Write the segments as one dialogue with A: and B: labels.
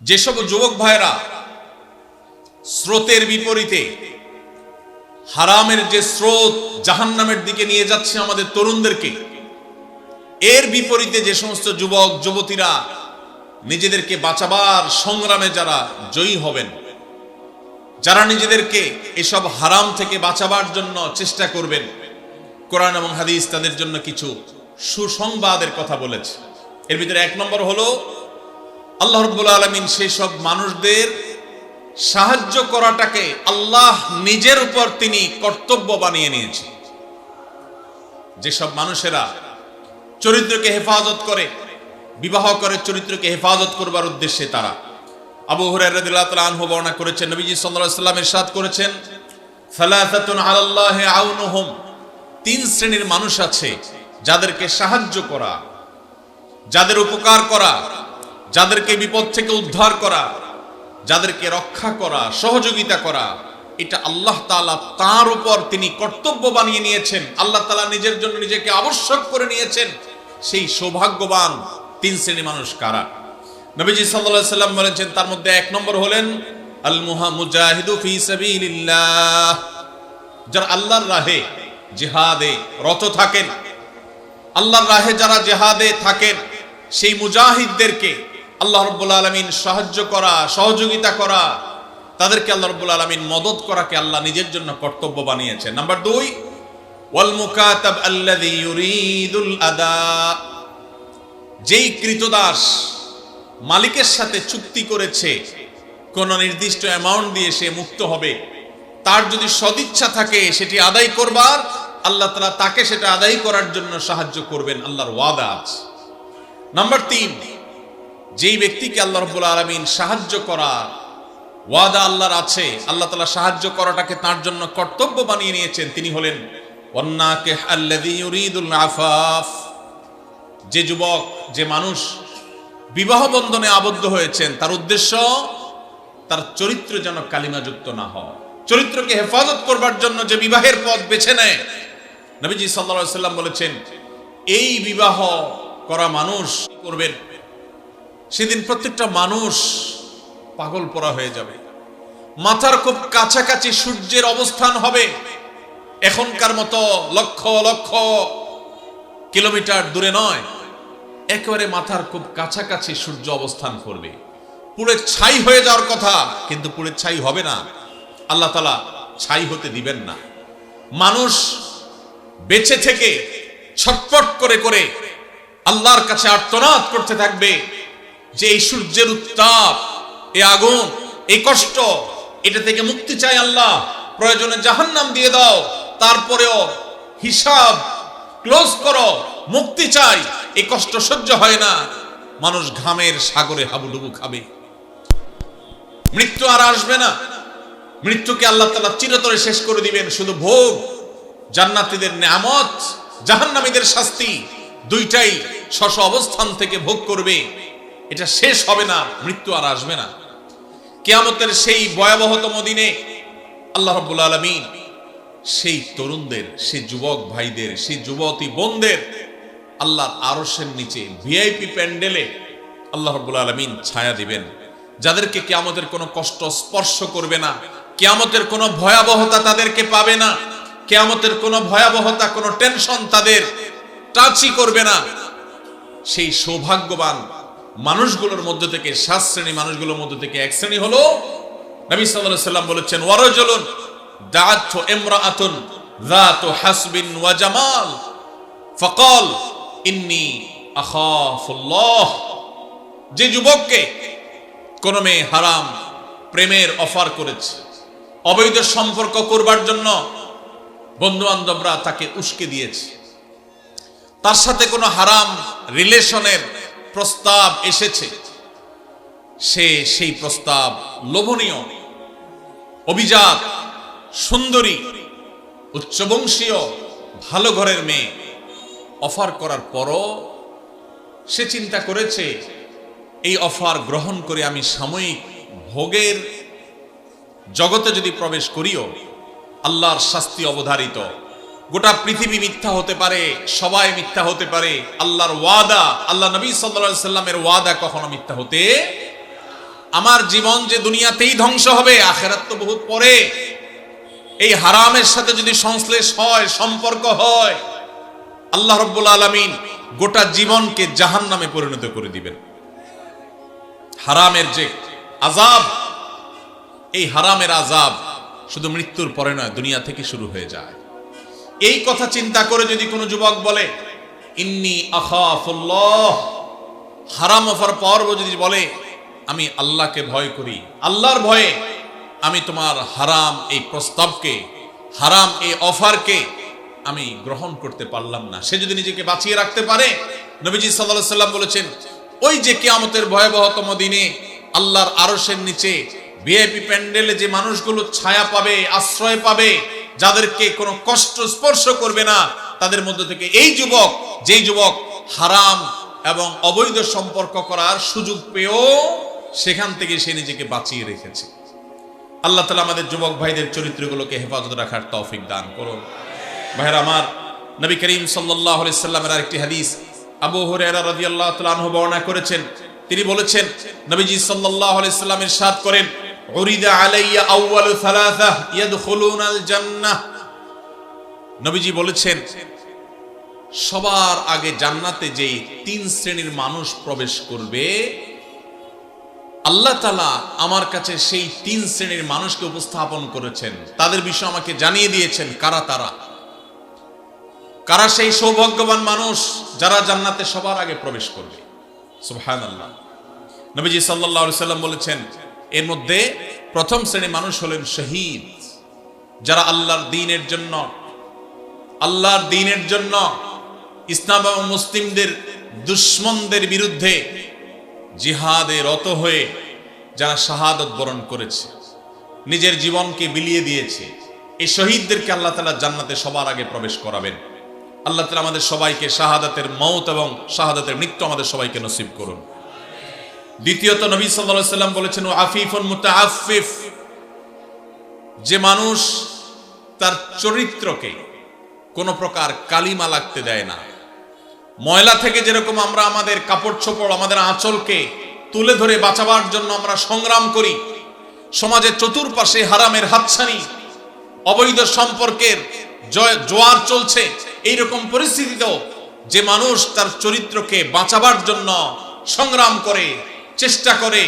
A: যেসব যুবক ভাইরা স্রোতের বিপরীতে, হারামের যে স্রোত জাহান্নামের দিকে নিয়ে যাচ্ছে আমাদের তরুণদেরকে, এর বিপরীতে যে সমস্ত যুবক, যুবতীরা নিজেদেরকে বাঁচাবার সংগ্রামে যারা জয়ী হবেন, যারা নিজেদেরকে এসব হারাম থেকে বাঁচাবার জন্য চেষ্টা করবেন, কোরআন এবং হাদিস তাদের জন্য কিছু সুসংবাদের কথা বলেছে। এর ভিতরে এক নম্বর হলো আল্লাহ রব্বুল আলমিন সেই সব মানুষদের সাহায্য করাটাকে আল্লাহ নিজের উপর তিনি কর্তব্য বানিয়ে নিয়েছেন। যেসব মানুষেরা চরিত্রকে হেফাজত করে, বিবাহ করে, চরিত্রকে হেফাজত করবার উদ্দেশ্যে তারা। আবু হুরাইরাদিল্লাহু আনহু বর্ণনা করেছেন, নবীজি আলাইহি সাল্লাম ইরশাদ করেছেন তিন শ্রেণির মানুষ আছে যাদেরকে সাহায্য করা, যাদের উপকার করা যাদেরকে বিপদ থেকে উদ্ধার করা, যাদেরকে রক্ষা করা, সহযোগিতা করা, এটা আল্লাহ তালা তার উপর তিনি কর্তব্য বানিয়ে নিয়েছেন। আল্লাহ তালা নিজের জন্য নিজেকে আবশ্যক করে নিয়েছেন। সেই সৌভাগ্যবান তিন শ্রেণির মানুষ কারা? নবীজি সাল্লাল্লাহু সাল্লাম বলেছেন, তার মধ্যে এক নম্বর হলেন আল মুহা মুজাহিদু ফি সাবিলিল্লাহ। যারা আল্লাহর রাহে জিহাদে রত থাকেন, আল্লাহর রাহে যারা জেহাদে থাকেন, সেই মুজাহিদদেরকে আল্লাহ রব্বুল আলমিন সাহায্য করা, সহযোগিতা করা, তাদেরকে আল্লাহ রব্বুল আলমিন মদত করাকে আল্লাহ নিজের জন্য কর্তব্য বানিয়েছেন। নাম্বার দুই, ওয়াল মুকাতাব আল্লাযী ইউরিদুল আদা। যেই কৃতদাস মালিকের সাথে চুক্তি করেছে, কোন নির্দিষ্ট অ্যামাউন্ট দিয়ে সে মুক্ত হবে, তার যদি সদিচ্ছা থাকে, সেটি আদায় করবার, আল্লাহ তালা তাকে সেটা আদায় করার জন্য সাহায্য করবেন, আল্লাহর ওয়াদা আছে। নাম্বার তিন যেই ব্যক্তিকে আল্লাহ রব্বুল আলমিন সাহায্য করার ওয়াদা আল্লাহর আছে, আল্লাহ তালা সাহায্য করাটাকে তার জন্য কর্তব্য বানিয়ে নিয়েছেন, তিনি হলেন আফাফ। যে যুবক, যে মানুষ বিবাহ বন্ধনে আবদ্ধ হয়েছেন, তার উদ্দেশ্য তার চরিত্র যেন কালিমাযুক্ত না হয়। চরিত্রকে হেফাজত করবার জন্য যে বিবাহের পথ বেছে নেয়, নবীজি আলাইহি সাল্লাম বলেছেন, এই বিবাহ করা মানুষ করবেন? সেদিন প্রত্যেকটা মানুষ পাগল পরা হয়ে যাবে। মাথার খুব কাছাকাছি সূর্যের অবস্থান হবে। এখনকার মতো লক্ষ লক্ষ কিলোমিটার দূরে নয়। একেবারে মাথার খুব কাছাকাছি সূর্য অবস্থান করবে। পুরে ছাই হয়ে যাওয়ার কথা, কিন্তু পুরে ছাই হবে না। আল্লাহ তালা ছাই হতে দিবেন না। মানুষ বেঁচে থেকে ছটফট করে করে আল্লাহর কাছে আর্তনাদ করতে থাকবে। যে এই সূর্যের উত্তাপ, এই আগুন, এই কষ্ট, এটা থেকে মুক্তি চাই আল্লাহ। প্রয়োজনে জাহান্নাম দিয়ে দাও, তারপরেও হিসাব ক্লোজ করো, মুক্তি চাই। এই কষ্ট সহ্য হয় না। মানুষ ঘামের সাগরে হাবুডুবু খাবে। মৃত্যু আর আসবে না। মৃত্যুকে আল্লাহ তালা চিরতরে শেষ করে দিবেন। শুধু ভোগ, জান্নাতীদের নেয়ামত, জাহান্নামীদের শাস্তি, দুইটাই শশ অবস্থান থেকে ভোগ করবে। এটা শেষ হবে না, মৃত্যু আর আসবে না। কেয়ামতের সেই ভয়াবহতম দিনে আল্লাহ রব্বুল আলমিন সেই তরুণদের, সেই যুবক ভাইদের, সেই যুবতী বোনদের আল্লাহর আরসের নিচে ভিআইপি প্যান্ডেলে আল্লাহ রব্বুল আলমিন ছায়া দিবেন। যাদেরকে কেয়ামতের কোনো কষ্ট স্পর্শ করবে না, কেয়ামতের কোনো ভয়াবহতা তাদেরকে পাবে না, কেয়ামতের কোনো ভয়াবহতা, কোনো টেনশন তাদের টাচই করবে না। সেই সৌভাগ্যবান মানুষগুলোর মধ্যে থেকে, সাত শ্রেণি মানুষগুলোর মধ্যে থেকে এক শ্রেণি হলো নবী সাল্লাল্লাহু সাল্লাম বলেছেন, ওয়ারজুলুন দাআত ইমরাআতুন যাতু হাসবিন ওয়া জামাল, ফাকাল ইন্নী আখাফুল্লাহ। যে যুবককে কোন মেয়ে হারাম প্রেমের অফার করেছে, অবৈধ সম্পর্ক করবার জন্য বন্ধু বান্ধবরা তাকে উস্কে দিয়েছে, তার সাথে কোনো হারাম রিলেশনের প্রস্তাব এসেছে। সে সেই প্রস্তাব লোভনীয়, অভিজাত, সুন্দরী, উচ্চবংশীয়, ভালো ঘরের মেয়ে অফার করার পরও সে চিন্তা করেছে, এই অফার গ্রহণ করে আমি সাময়িক ভোগের জগতে যদি প্রবেশ করিও, আল্লাহর শাস্তি অবধারিত। গোটা পৃথিবী মিথ্যা হতে পারে, সবাই মিথ্যা হতে পারে। আল্লাহর ওয়াদা, আল্লাহ নবী সাল্লা সাল্লামের ওয়াদা কখনো মিথ্যা হতে আমার জীবন যে দুনিয়াতেই ধ্বংস হবে, আখেরাত তো বহুত পরে। এই হারামের সাথে যদি সংশ্লেষ হয়, সম্পর্ক হয়, আল্লাহ রব্বুল আলমিন গোটা জীবনকে জাহান নামে পরিণত করে দিবেন। হারামের যে আজাব এই হারামের আজাব শুধু মৃত্যুর পরে নয়, দুনিয়া থেকে শুরু হয়ে যায়। এই কথা চিন্তা করে যদি কোনো যুবক বলে, ইন্নি আখাফুল্লাহ হারাম অফার পর্ব যদি বলে, আমি আল্লাহকে ভয় করি, আল্লাহর ভয়ে আমি তোমার হারাম এই প্রস্তাবকে, হারাম এই অফারকে আমি গ্রহণ করতে পারলাম না। সে যদি নিজেকে বাঁচিয়ে রাখতে পারে, নবীজি সাল্লাহ সাল্লাম বলেছেন, ওই যে কেয়ামতের ভয়াবহতম দিনে আল্লাহর আরসের নিচে ভিআইপি প্যান্ডেলে যে মানুষগুলো ছায়া পাবে, আশ্রয় পাবে যাদেরকে কোনো কষ্ট স্পর্শ করবে না, তাদের মধ্যে থেকে এই যুবক, যেই যুবক হারাম এবং অবৈধ সম্পর্ক করার সুযোগ পেয়েও সেখান থেকে সে নিজেকে বাঁচিয়ে রেখেছে। আল্লাহ তালা আমাদের যুবক ভাইদের চরিত্রগুলোকে হেফাজত রাখার তৌফিক দান করুন। ভাইরা আমার, নবী করিম সাল্লাহ সাল্লামের আরেকটি হাদিস আবু হুরায়রা রাদিয়াল্লাহু তাআলা আনহু বর্ণনা করেছেন। তিনি বলেছেন, নবীজি সাল্লাল্লাহু আলাইহি সাল্লাম করেন নবীজি বলেছেন, সবার আগে জান্নাতে যেই তিন শ্রেণির মানুষ প্রবেশ করবে, আল্লাহ তালা আমার কাছে সেই তিন শ্রেণির মানুষকে উপস্থাপন করেছেন। তাদের বিষয়ে আমাকে জানিয়ে দিয়েছেন কারা তারা। কারা সেই সৌভাগ্যবান মানুষ যারা জান্নাতে সবার আগে প্রবেশ করবে। সুবহান আল্লাহ নবীজি সাল্লাহ সাল্লাম বলেছেন এর মধ্যে প্রথম শ্রেণির মানুষ হলেন শহীদ, যারা আল্লাহর দিনের জন্য, আল্লাহর দিনের জন্য ইসলাম এবং মুসলিমদের দুশ্মনদের বিরুদ্ধে জিহাদে রত হয়ে যারা শাহাদত বরণ করেছে, নিজের জীবনকে বিলিয়ে দিয়েছে, এই শহীদদেরকে আল্লাহ তালা জান্নাতে সবার আগে প্রবেশ করাবেন। আল্লাহ তালা আমাদের সবাইকে শাহাদাতের মৌত এবং শাহাদাতের মৃত্যু আমাদের সবাইকে নসিব করুন। দ্বিতীয়ত নবী সাল্লাহ সাল্লাম বলেছেন ও আফিফুন যে মানুষ তার চরিত্রকে কোনো প্রকার কালিমা লাগতে দেয় না। ময়লা থেকে যেরকম আমরা আমাদের কাপড় চোপড় আমাদের আঁচলকে তুলে ধরে বাঁচাবার জন্য আমরা সংগ্রাম করি, সমাজের চতুর্পাশে হারামের হাতছানি, অবৈধ সম্পর্কের জয়, জোয়ার চলছে, এইরকম পরিস্থিতিতেও যে মানুষ তার চরিত্রকে বাঁচাবার জন্য সংগ্রাম করে চেষ্টা করে,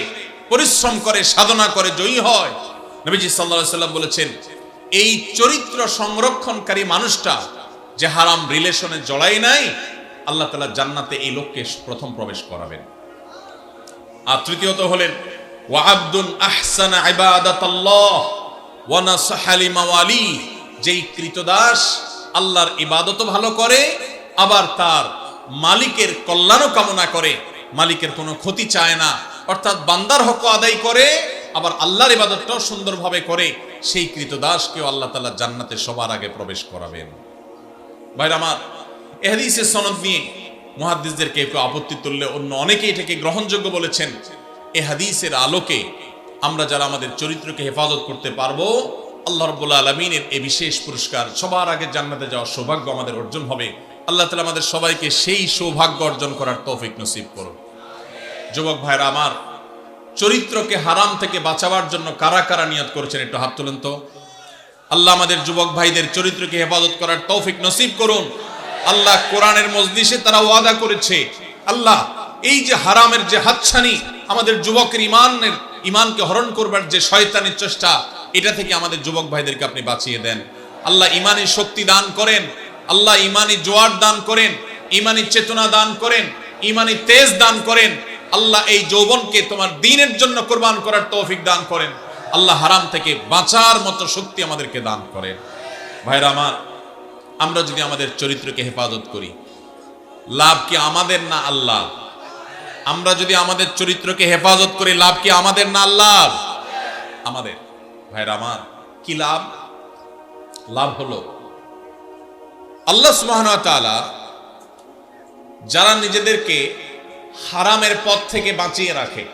A: পরিশ্রম করে, সাধনা করে, জয়ী হয়। নবীজি সাল্লাহ সাল্লাম বলেছেন, এই চরিত্র সংরক্ষণকারী মানুষটা যে হারাম রিলেশনে জড়াই নাই, আল্লাহ তালা জান্নাতে এই লোককে প্রথম প্রবেশ করাবেন। আর তৃতীয়ত হলেন ওয়াহাবদুন আহসান ইবাদাতাল্লাহ, ওয়া নাসাহা লিমাওয়ালি, যেই কৃতদাস আল্লাহর ইবাদতও ভালো করে, আবার তার মালিকের কল্যাণও কামনা করে মালিকের কোনো ক্ষতি চায় না। অর্থাৎ বান্দার হক আদায় করে, আবার আল্লাহর ইবাদতটাও সুন্দরভাবে করে, সেই কৃতদাসকেও আল্লাহ তাআলা জান্নাতে সবার আগে প্রবেশ করাবেন। ভাইরা আমার এহাদিসের সনদ নিয়ে মুহাদ্দিসদের কেউ কেউ আপত্তি তুললে অন্য অনেকে এটাকে গ্রহণযোগ্য বলেছেন। এ হাদিসের আলোকে আমরা যারা আমাদের চরিত্রকে হেফাজত করতে পারব, আল্লাহ রব্বুল আলমিনের এ বিশেষ পুরস্কার সবার আগে জান্নাতে যাওয়ার সৌভাগ্য আমাদের অর্জন হবে। আল্লাহ তালা আমাদের সবাইকে সেই সৌভাগ্য অর্জন করার তৌফিক নসিব করুন। যুবক ভাইরা আমার, চরিত্রকে হারাম থেকে বাঁচাবার জন্য কারা কারা নিয়ত করেছেন একটু হাত তুলেন তো। আল্লাহ আমাদের যুবক ভাইদের চরিত্রকে হেফাজত করার তৌফিক নসিব করুন। আল্লাহ কোরআনের মজলিসে তারা ওয়াদা করেছে, আল্লাহ এই যে হারামের যে হাতছানি আমাদের যুবকের ইমানের, ইমানকে হরণ করবার যে শয়তানের চেষ্টা, এটা থেকে আমাদের যুবক ভাইদেরকে আপনি বাঁচিয়ে দেন। আল্লাহ ইমানি শক্তি দান করেন আল্লাহ ইমানি জোয়ার দান করেন, ইমানি চেতনা দান করেন, ইমানি তেজ দান করেন। আল্লাহ এই যৌবনকে তোমার দিনের জন্য কোরবান করার তৌফিক দান করেন। আল্লাহ হারাম থেকে বাঁচার মতো শক্তি আমাদেরকে দান করেন। ভাইরা আমার, আমরা যদি আমাদের চরিত্রকে হেফাজত করি, লাভ কি আমাদের না আল্লাহ? আমরা যদি আমাদের চরিত্রকে হেফাজত করি, লাভ কি আমাদের না আল্লাহ? আমাদের। ভাইরা আমার, কি লাভ? লাভ হলো আল্লাহ সুবহানাহু ওয়া যারা নিজেদেরকে হারামের পথ থেকে বাঁচিয়ে রাখে,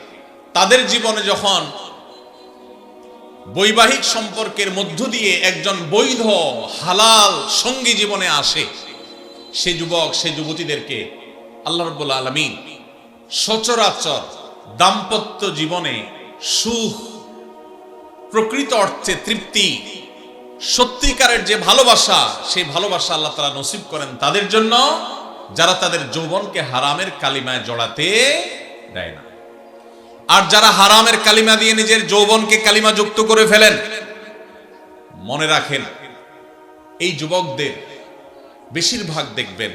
A: তাদের জীবনে যখন বৈবাহিক সম্পর্কের মধ্য দিয়ে একজন বৈধ, হালাল, সঙ্গী জীবনে আসে, সে যুবক, সে যুবতীদেরকে আল্লাহ রব্বুল আলমিন সচরাচর দাম্পত্য জীবনে সুখ প্রকৃত অর্থে তৃপ্তি সত্যিকারের যে ভালোবাসা, সেই ভালোবাসা আল্লাহ তালা নসিব করেন তাদের জন্য, যারা তাদের যৌবনকে হারামের কালিমায় জড়াতে দেয় না। আর যারা হারামের কালিমা দিয়ে নিজের যৌবনকে কালিমা যুক্ত করে ফেলেন, মনে রাখেন, এই যুবকদের বেশিরভাগ দেখবেন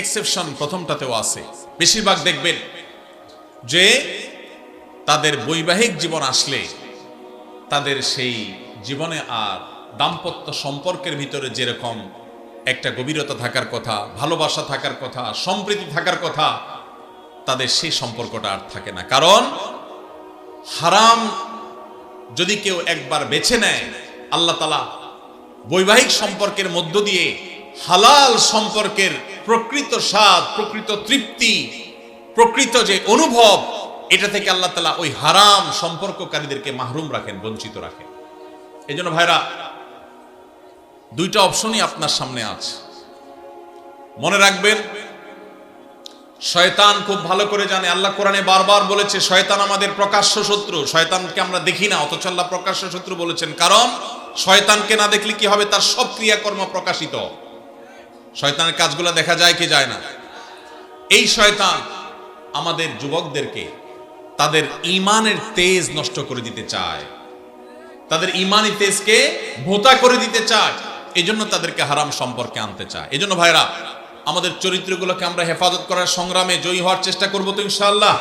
A: এক্সেপশন প্রথমটাতেও আছে, বেশিরভাগ দেখবেন যে তাদের বৈবাহিক জীবন আসলে তাদের সেই জীবনে আর দাম্পত্য সম্পর্কের ভিতরে যেরকম একটা গভীরতা থাকার কথা, ভালোবাসা থাকার কথা, সম্প্রীতি থাকার কথা, তাদের সেই সম্পর্কটা আর থাকে না। কারণ হারাম যদি কেউ একবার বেছে নেয়, আল্লাহ তালা বৈবাহিক সম্পর্কের মধ্য দিয়ে হালাল সম্পর্কের প্রকৃত স্বাদ, প্রকৃত তৃপ্তি, প্রকৃত যে অনুভব, এটা থেকে আল্লাহ তালা ওই হারাম সম্পর্ককারীদেরকে মাহরুম রাখেন, বঞ্চিত রাখেন। এই জন্য ভাইরা দুইটা অপশনই আপনার সামনে আছে। মনে রাখবেন, শয়তান খুব ভালো করে জানে। আল্লাহ কোরআনে বারবার বলেছে, শয়তান আমাদের প্রকাশ্য শত্রু। শয়তানকে আমরা দেখি না, অথচ আল্লাহ প্রকাশ্য শত্রু বলেছেন। কারণ, শয়তানকে না দেখলে কি হবে? তার সব ক্রিয়াকর্ম প্রকাশিত। শয়তানের কাজগুলো দেখা যায় কি যায় না? এই শয়তান আমাদের যুবকদেরকে তাদের ইমানের তেজ নষ্ট করে দিতে চায়। তাদের ইমানি তেজকে ভোতা করে দিতে চায়। এই জন্য তাদেরকে হারাম সম্পর্কে আনতে চায়। এজন্য জন্য ভাইরা, আমাদের চরিত্রগুলোকে আমরা হেফাজত করার সংগ্রামে জয়ী হওয়ার চেষ্টা করব তো ইনশাআল্লাহ।